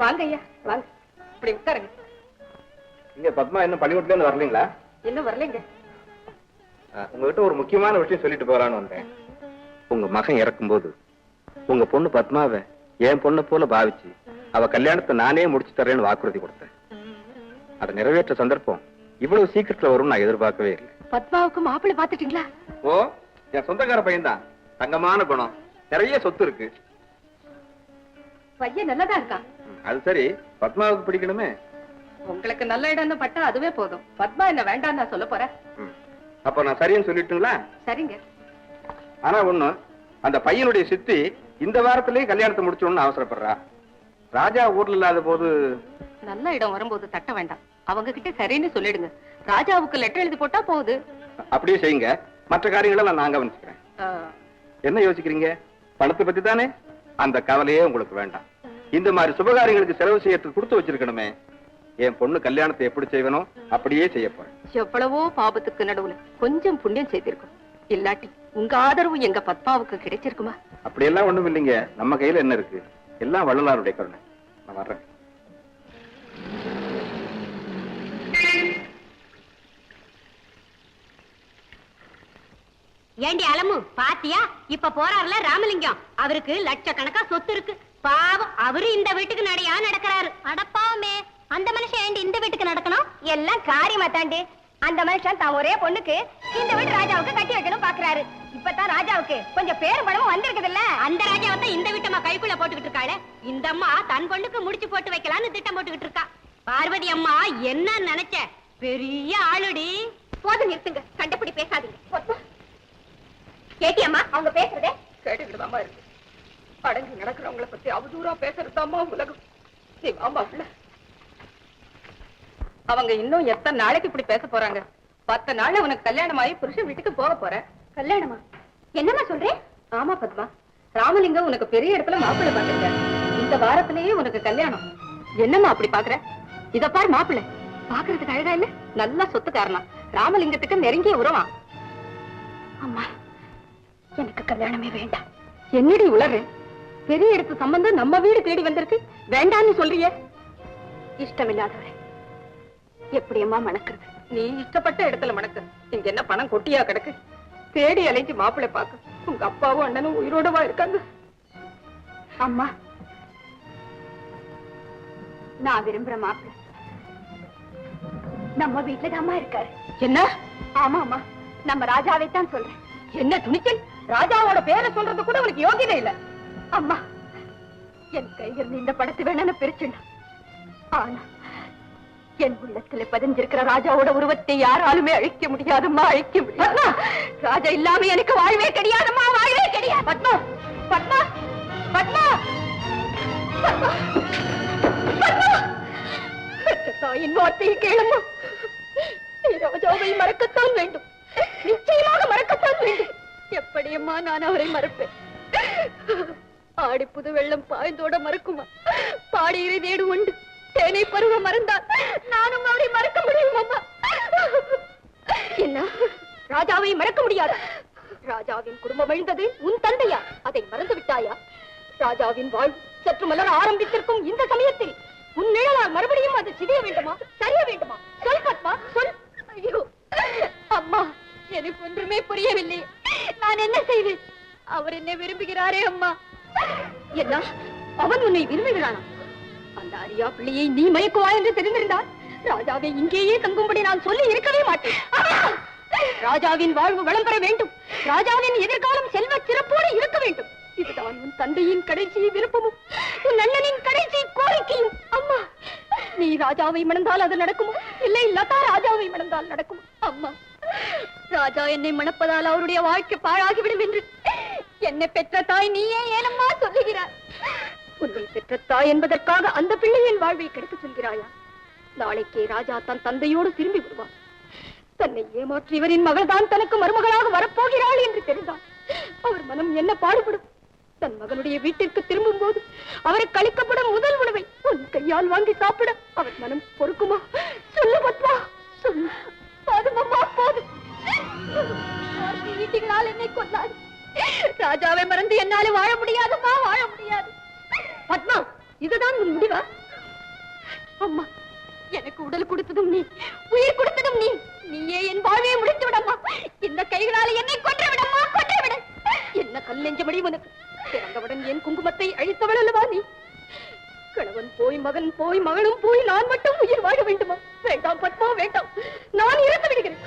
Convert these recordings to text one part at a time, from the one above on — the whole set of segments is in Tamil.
வாங்க ஐயா வாங்க. இப்படி உட்காருங்க. இங்க பத்மா இன்னும் பள்ளிக்கூடத்துல இருந்து வரலீங்களா? இன்னும் வரலைங்க. உங்ககிட்ட ஒரு முக்கியமான விஷயம் சொல்லிட்டு போலான்னு வந்தேன். உங்க மகன் இறக்கும்போது உங்க பொண்ணு பத்மாவை என் பொண்ணை போல பாவிச்சு அவ கல்யாணத்தை நானே முடிச்சு தரேன்னு வாக்குறுதி கொடுத்தேன். அதை நிறைவேற்ற சந்தர்ப்பம் இவ்வளவு சீக்கிரத்துல வரும்னு நான் எதிர்பார்க்கவே இல்லை. பத்மாவுக்கு மாப்பிள்ளை பாத்துட்டீங்களா ஓ என் சொந்தக்கார பையன்தான். தங்கமான குணம். நிறைய சொத்து இருக்கு. பையன் நல்லதா இருக்கான். அது சரி பத்மாவுக்கு பிடிக்கணுமே. உங்களுக்கு நல்ல இடம்னு பட்டா அதுவே போதும். பத்மா என்ன வேண்டாம் நான் சொல்ல போறேன். அப்ப நான் சரின்னு சொல்லிட்டுங்களா? சரிங்க. ஆனா ஒண்ணு அந்த பையனுடைய சித்தி இந்த வாரத்திலேயே கல்யாணத்தை முடிச்சோன்னு அவசரப்படுறா. ராஜா ஊர்ல இல்லாத போது நல்ல இடம் வரும்போது தட்ட வேண்டாம். அவங்க கிட்ட சரின்னு சொல்லிடுங்க. ராஜாவுக்கு லெட்டர் எழுதி போட்டா போகுது. அப்படியே செய்யுங்க. மற்ற காரியங்களை நான் நான் கவனிச்சுக்கிறேன் என்ன யோசிக்கிறீங்க? பணத்தை பத்தி தானே அந்த கவலையே உங்களுக்கு வேண்டாம். இந்த மாதிரி சுபகாரியங்களுக்கு செலவு செய்யறதுக்கு கொடுத்து வச்சிருக்கணுமே. என் பொண்ணு கல்யாணத்தை எப்படி செய்வனோ அப்படியே செய்ய போறேன். எவ்வளவோ பாபத்துக்கு நடுவுல கொஞ்சம் புண்ணியம் செய்திருக்கும் இல்லாட்டி உங்க ஆதரவு எங்க பத்மாவுக்கு கிடைச்சிருக்குமா? அப்படியெல்லாம் ஒண்ணும் இல்லைங்க. நம்ம கையில என்ன இருக்கு? எல்லாம் வள்ளலாருடைய கருணை. நான் வர்றேன். ஏண்டி அலமு பாத்தியா? இப்ப போறாருல ராமலிங்கம். அவருக்கு லட்சக்கணக்கா சொத்து இருக்கு. பாவம் அவரு இந்த வீட்டுக்கு நடையா நடக்கிறாரு. அடப்பாமே அந்த மனுஷன் ஏண்டி இந்த வீட்டுக்கு நடக்கணும்? எல்லாம் காரியமா தாண்டி. அந்த மனுஷன் தான் ஒரே பொண்ணுக்கு இந்த வீட்டு ராஜாவுக்கு கட்டி வைக்கணும் பாக்குறாரு. இப்பதான் ராஜாவுக்கு கொஞ்சம் பேரும் படமும் வந்திருக்குதுல்ல. அந்த ராஜாவை தான் இந்த வீட்டம்மா கைக்குள்ள போட்டுக்கிட்டு இருக்காளே. இந்த அம்மா தன் பொண்ணுக்கு முடிச்சு போட்டு வைக்கலாம்னு திட்டம் போட்டுக்கிட்டு இருக்கா. பார்வதி அம்மா என்ன நினைச்ச? பெரிய ஆளுடி. போதும் நிறுத்துங்க. கண்டபடி பேசாதீங்க. கேட்டியம்மா அவங்க பேசுறதே கேட்டுக்கிட்டுதாம்மா இருக்கு. அடங்கி நடக்கிறவங்கள பத்தி அவதூறா பேசுறதாம்மா உலகம். நீ வாமா உள்ள. அவங்க இன்னும் எத்தனை நாளைக்கு இப்படி பேச போறாங்க? பத்து நாள்ல உனக்கு கல்யாணம் ஆகி புருஷன் வீட்டுக்கு போக போற. கல்யாணமா? என்னம்மா சொல்றேன் ஆமா பத்மா. ராமலிங்கம் உனக்கு பெரிய இடத்துல மாப்பிள்ளை பாத்துருக்காரு இந்த வாரத்திலேயே உனக்கு கல்யாணம். என்னம்மா அப்படி பாக்குற? இத பாரு மாப்பிள்ளை. பாக்குறதுக்கு அழகா இல்ல? நல்லா சொத்துக்காரனா. ராமலிங்கத்துக்கு நெருங்கிய உறவா அம்மா எனக்கு கல்யாணமே வேண்டாம். என்னடி உளறு? பெரிய இடத்து சம்பந்தம் நம்ம வீடு தேடி வந்திருக்கு. வேண்டான்னு சொல்றியே. இஷ்டமில்லாதவரை எப்படியம்மா மணக்கிறது? நீ இஷ்டப்பட்ட இடத்துல மணக்கு. இங்க என்ன பணம் கொட்டியா கிடக்கு? தேடி அலைஞ்சு மாப்பிள்ளை பாக்க. உங்க அப்பாவும் அண்ணனும் உயிரோடவா இருக்காங்க. அம்மா நான் விரும்புற மாப்பிள்ளை நம்ம வீட்டுல அம்மா இருக்காரு. என்ன? ஆமா அம்மா நம்ம ராஜாவை தான் சொல்றேன். என்ன துணிச்சல்? ராஜாவோட பேரை சொல்றது கூட உனக்கு யோகிதை இல்ல. அம்மா என் கையிலிருந்து இந்த படத்தை வேணும்னு பிரிச்சுடா ஆனா என் உள்ளத்துல பதிஞ்சிருக்கிற ராஜாவோட உருவத்தை யாராலுமே அழிக்க முடியாதும்மா அழிக்க முடியாது. ராஜா இல்லாம எனக்கு வாழ்வே கிடையாதும்மா வாழ்வே கிடையாது. பத்மா! பத்மா! பத்மா! பத்மா! பத்மா! பெற்ற தாயின் வார்த்தையை கேளும்மா. நீ ராஜாவை மறக்கத்தான் வேண்டும். நிச்சயமாக மறக்கத்தான் வேண்டும். எப்படியம்மா நான் அவரை மறப்பேன்? ஆடி புது வெள்ளம் பாய்ந்தோட மறக்குமா? பாடி இறுதியேடு உண்டு. தேனை பருவ மறந்தால் நானும் அவரை மறக்க முடியும் அம்மா. என்ன? ராஜாவை மறக்க முடியாது. ராஜாவின் குடும்பம் விழுந்தது உன் தந்தையா? அதை மறந்து விட்டாயா? ராஜாவின் வாழ்வு சற்று மலர ஆரம்பித்திருக்கும் இந்த சமயத்தில் உன் நிழலால் மறுபடியும் அது சிதைய வேண்டுமா? சரிய வேண்டுமா? சொல் பத்மா சொல். ஐயோ அம்மா எனக்கு ஒன்றுமே புரியவில்லை. நான் என்ன செய்வேன்? அவர் என்னை விரும்புகிறாரே அம்மா. என்ன? அவன் உன்னை விரும்புகிறானா? அந்த அரியா பிள்ளையை நீ மயக்குவாய் என்று தெரிந்திருந்தால் ராஜாவை இங்கேயே தங்கும்படி நான் சொல்லி இருக்கவே மாட்டேன். ராஜாவின் வாழ்வு வளம் பெற வேண்டும். ராஜாவின் எதிர்காலம் செல்வ சிறப்போடு இருக்க வேண்டும். இதுதான் உன் தந்தையின் கடைசி விருப்பமும். உன் அண்ணனின் கடைசி கோரிக்கையும். அம்மா நீ ராஜாவை மணந்தால் அது நடக்குமா? இல்லை லதா ராஜாவை மணந்தால் நடக்குமா? அம்மா ராஜா என்னை மணப்பதால் அவருடைய வாழ்க்கை பாழாகிவிடும் என்று என்னை பெற்ற தாய் நீயே ஏனம்மா சொல்லுகிறாய்? உன்னை பெற்ற தாய் என்பதற்காக அந்த பிள்ளையின் வாழ்வை கெடுக்க சொல்கிறாயா? நாளைக்கே ராஜா தன் தந்தையோடு திரும்பி வருவான் தன்னை ஏமாற்றியவரின் மகள்தான் தனக்கு மருமகளாக வரப்போகிறாள் என்று தெரிந்தால் அவர் மனம் என்ன பாடுபடும்? தன் மகனுடைய வீட்டிற்கு திரும்பும் போது அவருக்கு உடல் கொடுத்ததும் நீ உயிர் கொடுத்ததும் நீ. நீயே என் வாழ்வையை முடித்து விடம்மா இந்த கைகளால் என்னை கொன்று விடம்மா கொன்று விட என்ன கல் நெஞ்சபடி உனக்கு? பிறந்தவுடன் என் குங்குமத்தை அழித்தவள் அல்லவா நீ? கணவன் போய் மகன் போய் மகளும் போய் நான் மட்டும் உயிர் வாழ வேண்டுமா? வேண்டாம் பத்மா வேண்டாம். நான் இறந்து விடுகிறேன்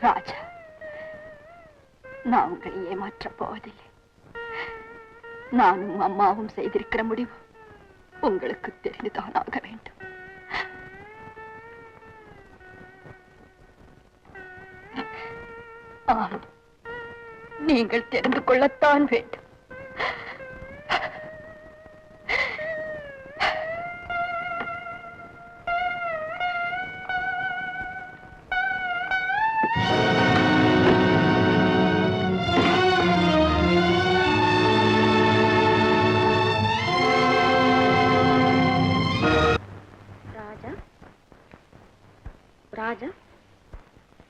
ராஜா நான் உங்களை ஏமாற்றப் போவதில்லை. நானும் அம்மாவும் செய்திருக்கிற முடிவு உங்களுக்கு தெரிந்துதான் ஆக வேண்டும். ஆம் நீங்கள் தெரிந்து கொள்ளத்தான் வேண்டும்.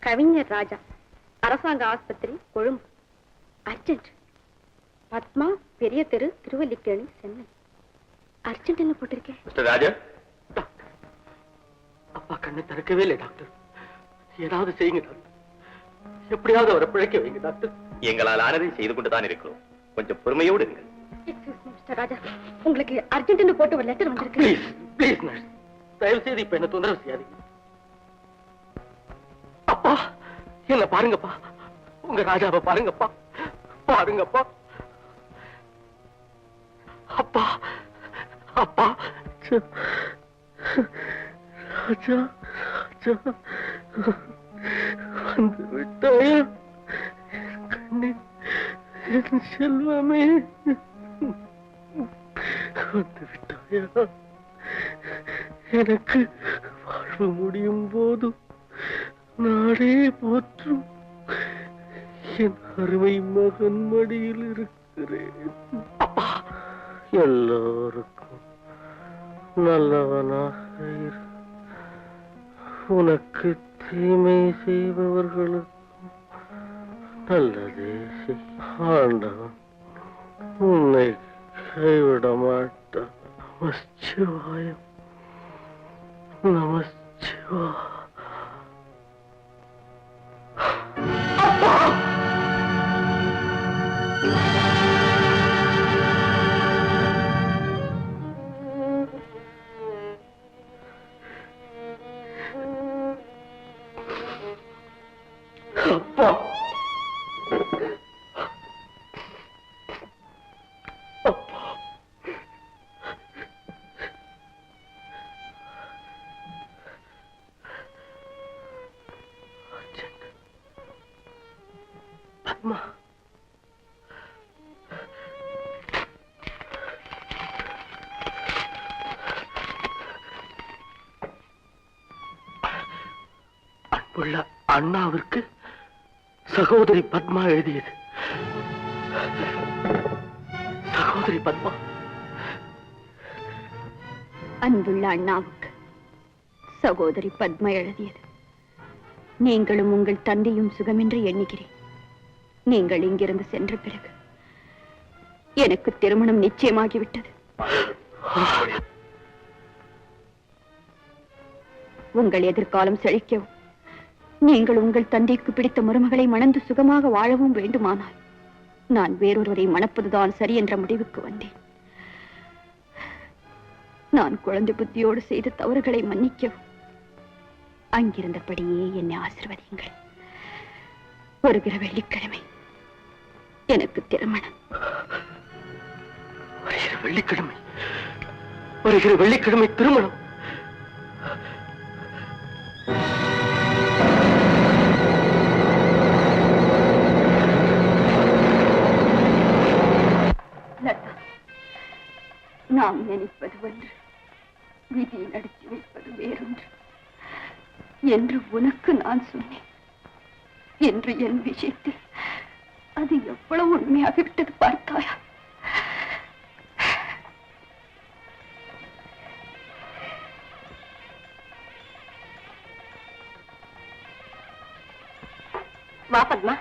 கவிஞர் ராஜா அரசாங்க ஆஸ்பத்திரி கொழும்பு. அர்ஜென்ட். பத்மா பெரிய தெரு திருவல்லிக்கேணி சென்னை. அர்ஜென்ட் என்ன போட்டிருக்கேன் மிஸ்டர் ராஜா? டாக்டர் அப்பா கண்ணை திறக்கவே இல்லை டாக்டர். ஏதாவது செய்யுங்க டாக்டர். எப்படியாவது அவரை பிழைக்க வைங்க டாக்டர். எங்களால் ஆனதை செய்து கொண்டுதான் இருக்கிறோம். கொஞ்சம் பொறுமையோடு மிஸ்டர் ராஜா. உங்களுக்கு அர்ஜென்ட்னு போட்டு ஒரு லெட்டர் வந்திருக்கு. ப்ளீஸ் ப்ளீஸ் நர்ஸ் தயவு செய்து இப்ப என்ன தொந்தரவு செய்யாதீங்க. என்ன பாருங்கப்பா. உங்க ராஜாவை பாருங்கப்பா. பாருங்கப்பா. அப்பா. அப்பா. ராஜா ராஜா. வந்து விட்டாயா? கண்ணே என் செல்வமே. வந்து விட்டாயா? எனக்கு வாழ்வு முடியும் போதும். நாடே போற்றும். என் அருமை மகன் மடியில் இருக்கிறேன். எல்லோருக்கும் நல்லவனாக இரு. உனக்கு தீமை செய்பவர்களுக்கும் நல்லதே ஆண்டவன் உன்னை கைவிட மாட்டான் நமச்சிவாயம். நமச்சிவா அப்பா பத்மா அன்புள்ள அண்ணாவிற்கு சகோதரி பத்மா எழுதியது. சகோதரி பத்மா. அன்புள்ள அண்ணாவுக்கு சகோதரி பத்மா எழுதியது. நீங்களும் உங்கள் தந்தையும் சுகமென்று எண்ணுகிறேன். நீங்கள் இங்கிருந்து சென்ற பிறகு எனக்கு திருமணம் நிச்சயமாகிவிட்டது. உங்கள் எதிர்காலம் செழிக்கவும். நீங்கள் உங்கள் தந்தைக்கு பிடித்த மருமகளை மணந்து சுகமாக வாழவும் வேண்டுமானால் நான் வேறொருவரை மணப்பதுதான் சரி என்ற முடிவுக்கு வந்தேன். நான் குழந்தை புத்தியோடு செய்த தவறுகளை மன்னிக்கவும். அங்கிருந்தபடியே என்னை ஆசிர்வதியுங்கள். வருகிற வெள்ளிக்கிழமை எனக்கு திருமணம். வருகிற வெள்ளிக்கிழமை வருகிற வெள்ளிக்கிழமை திருமணம். நாம் நினைப்பது ஒன்று விதி நடத்தி வைப்பது வேறொன்று. என்று உனக்கு நான் சொன்னேன். என்று என் விஷயத்தில் அது எவ்வளவு உண்மையாகிவிட்டது பார்த்தாயா? வா பத்மா.